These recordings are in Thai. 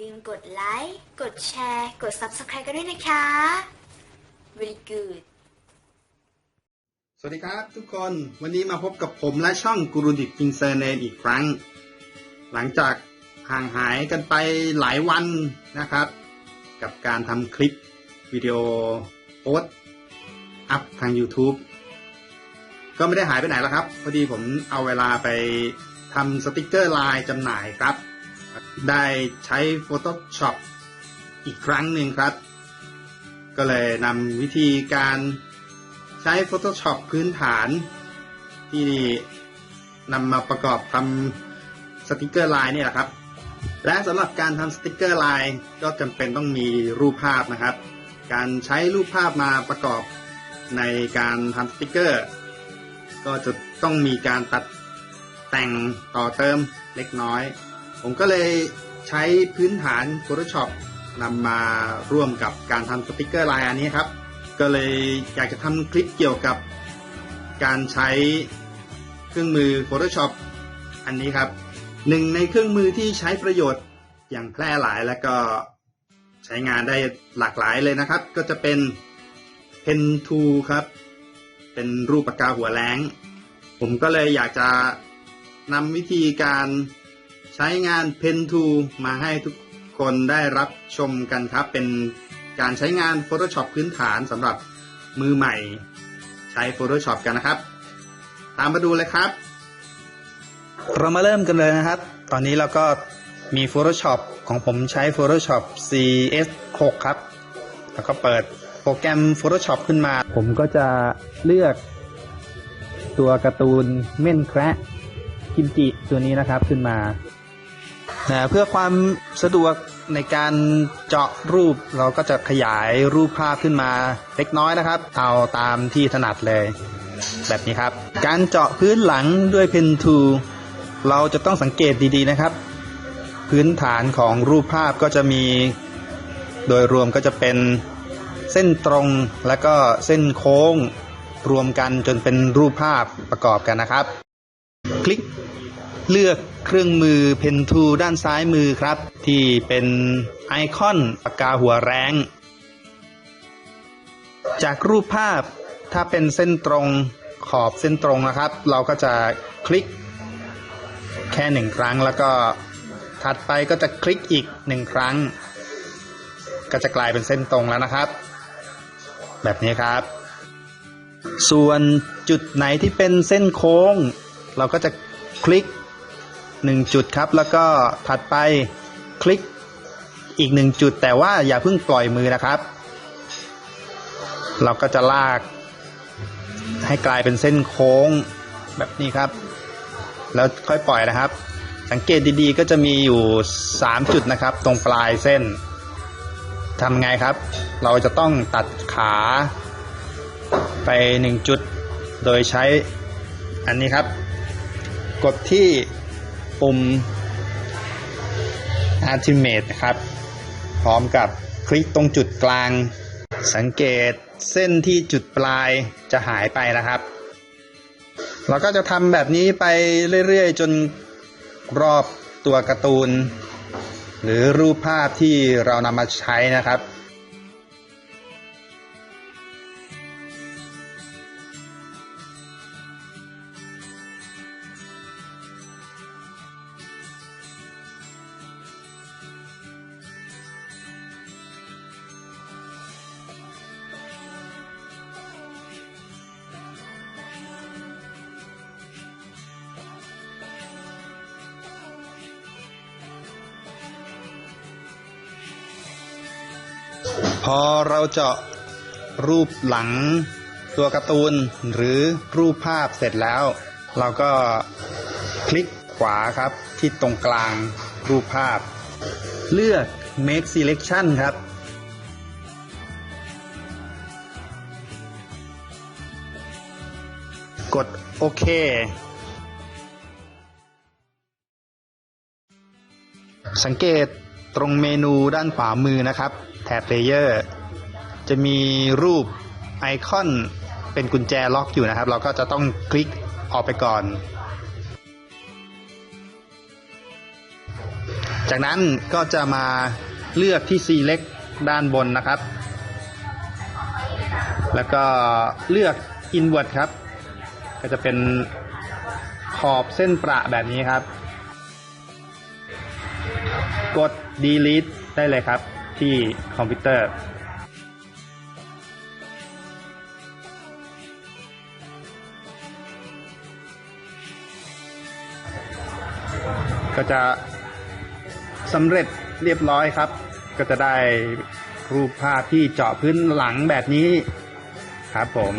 ลืมกดไลค์ กดแชร์ กด Subscribe กันด้วยนะคะ very good สวัสดีครับทุกคน วันนี้มาพบกับผมและช่องกูรูดิกินเซเนนอีกครั้ง หลังจากห่างหายกันไปหลายวันนะครับ กับการทำคลิปวิดีโอโพสอัพทาง YouTube ก็ไม่ได้หายไปไหนแล้วครับ พอดีผมเอาเวลาไปทำสติกเกอร์ลายจำหน่ายครับ ได้ใช้ Photoshop อีกครั้งหนึ่งครับ ก็เลยนำวิธีการใช้ Photoshop พื้นฐาน ที่นำมาประกอบทำสติกเกอร์ลายเนี่ยแหละครับ และสำหรับการทำสติกเกอร์ลายก็จำเป็นต้องมีรูปภาพนะครับ การใช้รูปภาพมาประกอบในการทำสติกเกอร์ ก็จะต้องมีการตัดแต่งต่อเติมเล็กน้อย ผมก็เลยใช้พื้นฐาน Photoshop นำมาร่วมกับการทำสติกเกอร์ลายอันนี้ครับ ก็เลยอยากจะทำคลิปเกี่ยวกับการใช้เครื่องมือ Photoshop อันนี้ครับหนึ่งในเครื่องมือที่ใช้ประโยชน์อย่างแพร่หลายและก็ใช้งานได้หลากหลายเลยนะครับ ก็จะเป็น Pen Tool ครับ เป็นรูปปากกาหัวแรง ผมก็เลยอยากจะนำวิธีการ ใช้งาน Pen Tool มาให้ทุกคนได้รับชมกันครับ เป็นการใช้งาน Photoshop พื้นฐานสำหรับมือใหม่ใช้ Photoshop กันนะครับ ตามมาดูเลยครับ เรามาเริ่มกันเลยนะครับ ตอนนี้เราก็มี Photoshop ของผมใช้ Photoshop CS6 ครับ แล้วก็เปิดโปรแกรม Photoshop ขึ้นมา ผมก็จะเลือกตัวการ์ตูนเม่นแคระกิมจิตัวนี้นะครับขึ้นมา นะเพื่อความสะดวกในการเจาะรูปเราก็จะขยายรูปภาพขึ้นมาเล็กน้อยนะครับ เอาตามที่ถนัดเลย แบบนี้ครับ การเจาะพื้นหลังด้วยเพนทูเราจะต้องสังเกตดีๆนะครับ พื้นฐานของรูปภาพก็จะมี โดยรวมก็จะเป็นเส้นตรงและก็เส้นโค้งรวมกันจนเป็นรูปภาพประกอบกันนะครับ คลิก เลือกเครื่องมือเพนทูด้านซ้ายมือครับ ที่เป็นไอคอนปากกาหัวแรง จากรูปภาพถ้าเป็นเส้นตรงขอบเส้นตรงนะครับ เราก็จะคลิก แค่หนึ่งครั้งแล้วก็ถัดไปก็จะคลิกอีกหนึ่งครั้ง ก็จะกลายเป็นเส้นตรงแล้วนะครับ แบบนี้ครับ ส่วนจุดไหนที่เป็นเส้นโค้ง เราก็จะคลิก หนึ่งจุดครับ แล้วก็ถัดไปคลิกอีกหนึ่งจุด แต่ว่าอย่าเพิ่งปล่อยมือนะครับ เราก็จะลาก ให้กลายเป็นเส้นโค้งแบบนี้ครับ แล้วค่อยปล่อยนะครับ สังเกตดีๆ ก็จะมีอยู่ 3 จุดนะครับ ตรงปลายเส้นทำไงครับ เราจะต้องตัดขาไป 1 จุด โดยใช้อันนี้ครับ กดที่ ปุ่ม Ultimate นะครับ พร้อมกับคลิกตรงจุดกลาง สังเกตเส้นที่จุดปลายจะหายไปนะครับ เราก็จะทำแบบนี้ไปเรื่อยๆ จนรอบตัวการ์ตูน หรือรูปภาพที่เรานำมาใช้นะครับ พอเราเจาะรูปหลังตัวการ์ตูนหรือรูปภาพเสร็จแล้ว เราก็คลิกขวาครับที่ตรงกลางรูปภาพ เลือก make selection ครับ กดโอเคสังเกต ตรงเมนูด้านขวามือนะครับแท็บเลเยอร์จะมีรูปไอคอนเป็นกุญแจล็อกอยู่นะครับ เราก็จะต้องคลิกออกไปก่อน จากนั้นก็จะมาเลือกที่ select ด้านบนนะครับ แล้วก็เลือก invert ครับ ก็จะเป็นขอบเส้นประแบบนี้ครับ กด delete ได้เลยครับ ที่คอมพิวเตอร์ก็จะสำเร็จเรียบร้อยครับ ก็จะได้รูปภาพที่เจาะพื้นหลังแบบนี้ครับผม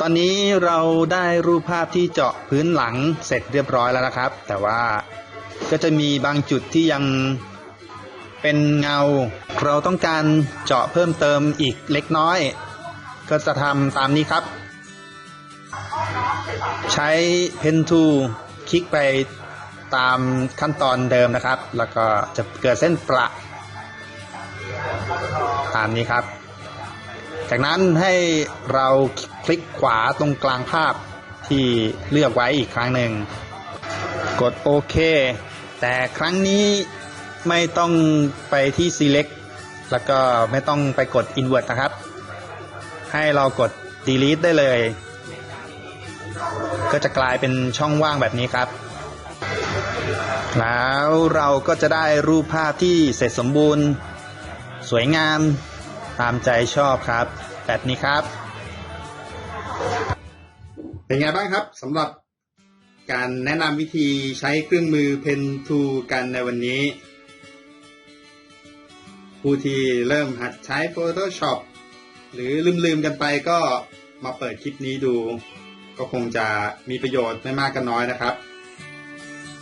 ตอนนี้เราได้รูปภาพที่เจาะพื้นหลังเสร็จเรียบร้อยแล้วนะครับ แต่ว่าก็จะมีบางจุดที่ยังเป็นเงา เราต้องการเจาะเพิ่มเติมอีกเล็กน้อย ก็จะทำตามนี้ครับ ใช้ Pen Tool คลิกไปตามขั้นตอนเดิมนะครับ แล้วก็จะเกิดเส้นประตามนี้ครับ จากนั้นให้เราคลิกขวาตรงกลางภาพที่เลือกไว้อีกครั้งหนึ่ง กดโอเค แต่ครั้งนี้ไม่ต้องไปที่ select แล้วก็ไม่ต้องไปกด invert นะครับ ให้เรากด delete ได้เลย ก็จะกลายเป็นช่องว่างแบบนี้ครับ แล้วเราก็จะได้รูปภาพที่เสร็จสมบูรณ์ สวยงามตามใจชอบครับ แบบนี้ครับ เป็นไงบ้างครับสำหรับการแนะนำวิธีใช้เครื่องมือ Pen to กันในวันนี้ ผู้ที่เริ่มหัดใช้ Photoshop หรือลืมๆกันไปก็มาเปิดคลิปนี้ดู ก็คงจะมีประโยชน์ไม่มากก็น้อยนะครับ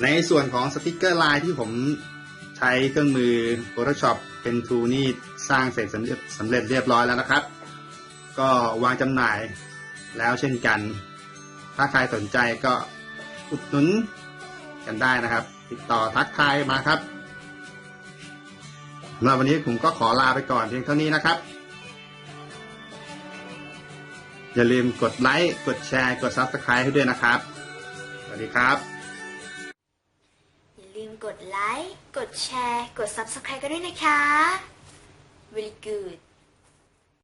ในส่วนของสติกเกอร์ลายที่ผมใช้เครื่องมือ Photoshop Pen Tool นี่สร้างเสร็จสำเร็จเรียบร้อยแล้วนะครับ ก็วางจำหน่ายแล้วเช่นกัน ถ้าใครสนใจก็อุดหนุนกันได้นะครับ ติดต่อทักทายมาครับสำหรับวันนี้ผมก็ขอลาไปก่อนเพียงเท่านี้นะครับ อย่าลืมกดไลค์ กดแชร์ กด Subscribe ให้ด้วยนะครับ สวัสดีครับ อย่าลืมกดไลค์ กดแชร์ กด Subscribe กันด้วยนะคะ very good